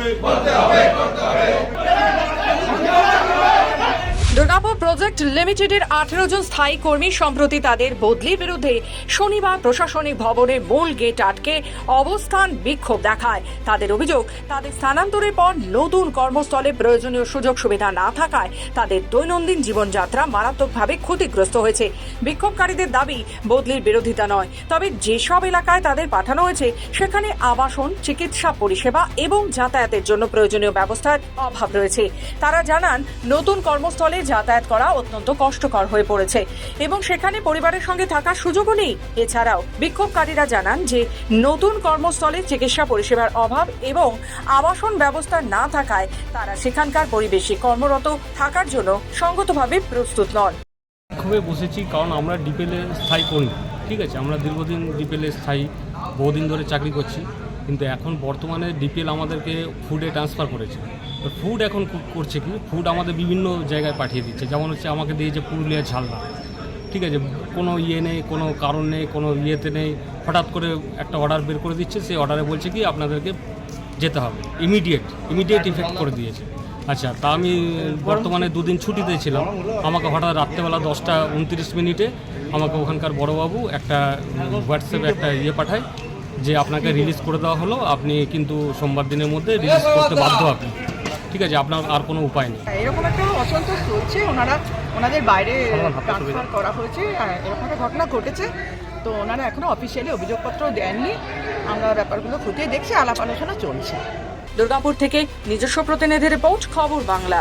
হবে বলতে হবে। প্রজেক্ট লিমিটেডের আঠেরো জন স্থায়ী কর্মী সম্প্রতি তাদের বদলির বিরুদ্ধে শনিবার প্রশাসনিক ভবনের মূল গেট আটকে অবস্থান বিক্ষোভ দেখায়। তাদের অভিযোগ, তাদের স্থানান্তরের পর নতুন কর্মস্থলে প্রয়োজনীয় সুযোগ সুবিধা না থাকায় তাদের দৈনন্দিন জীবনযাত্রা মারাত্মকভাবে ক্ষতিগ্রস্ত হয়েছে। বিক্ষোভকারীদের দাবি, বদলির বিরোধিতা নয়। তবে যেসব এলাকায় তাদের পাঠানো হয়েছে, সেখানে আবাসন, চিকিৎসা পরিষেবা এবং যাতায়াতের জন্য প্রয়োজনীয় ব্যবস্থার অভাব রয়েছে। তারা জানান, নতুন কর্মস্থলে যাতায়াত করা অত্যন্ত কষ্টকর হয়ে পড়েছে। এবং সেখানে পরিবারের সঙ্গে থাকার সুযোগও নেই। এছাড়াও বিক্ষোভকারীরা জানান যে, নতুন কর্মস্থলে চিকিৎসা পরিষেবার অভাব এবং আবাসন ব্যবস্থা না থাকায় তারা সেখানকার পরিবেশে কর্মরত থাকার জন্য সঙ্গতভাবে প্রস্তুত নন। খুবই বসেছি কারণ আমরা ডিপেলে স্থায়ী কর্মী, ঠিক আছে? আমরা দীর্ঘদিন ডিপেলে স্থায়ী, বহুদিন ধরে চাকরি করছি। কিন্তু এখন বর্তমানে ডিপিএল আমাদেরকে ফুডে ট্রান্সফার করেছে। ফুড এখন করছে কি? ফুড আমাদের বিভিন্ন জায়গায় পাঠিয়ে দিচ্ছে। যেমন হচ্ছে আমাকে দিয়েছে পুরুলিয়া ঝালদা। ঠিক আছে? কোনো ইয়ে নেই কোনো কারণ নেই কোনো ইয়েতে নেই। হঠাৎ করে একটা অর্ডার বের করে দিচ্ছে। সেই অর্ডারে বলছে কি আপনাদেরকে যেতে হবে। ইমিডিয়েট ইমিডিয়েট ইফেক্ট করে দিয়েছে। আচ্ছা তা আমি বর্তমানে দুদিন ছুটিতে ছিলাম। আমাকে হঠাৎ রাত্রেবেলা দশটা উনত্রিশ মিনিটে আমাকে ওখানকার বড়বাবু একটা হোয়াটসঅ্যাপে একটা ইয়ে পাঠায়। যে আপনাকে রিলিজ করে দেওয়া হলো আপনি কিন্তু সোমবার দিনের মধ্যে রিলিজ করতে বাধ্য আপনি। ঠিক আছে আপনার আর কোনো উপায় নেই। এরকম একটা অসন্তোষ চলছে ওনারা ওনাদের বাইরে ট্রান্সফার করা হয়েছে আর এরকম একটা ঘটনা ঘটেছে। তো ওনারা এখনও অফিসিয়ালি অভিযোগপত্র দেননি। আমরা ব্যাপারগুলো খুঁটিয়ে দেখছি আলাপ আলোচনা চলছে। দুর্গাপুর থেকে নিজস্ব প্রতিনিধি রিপোর্ট খবর বাংলা।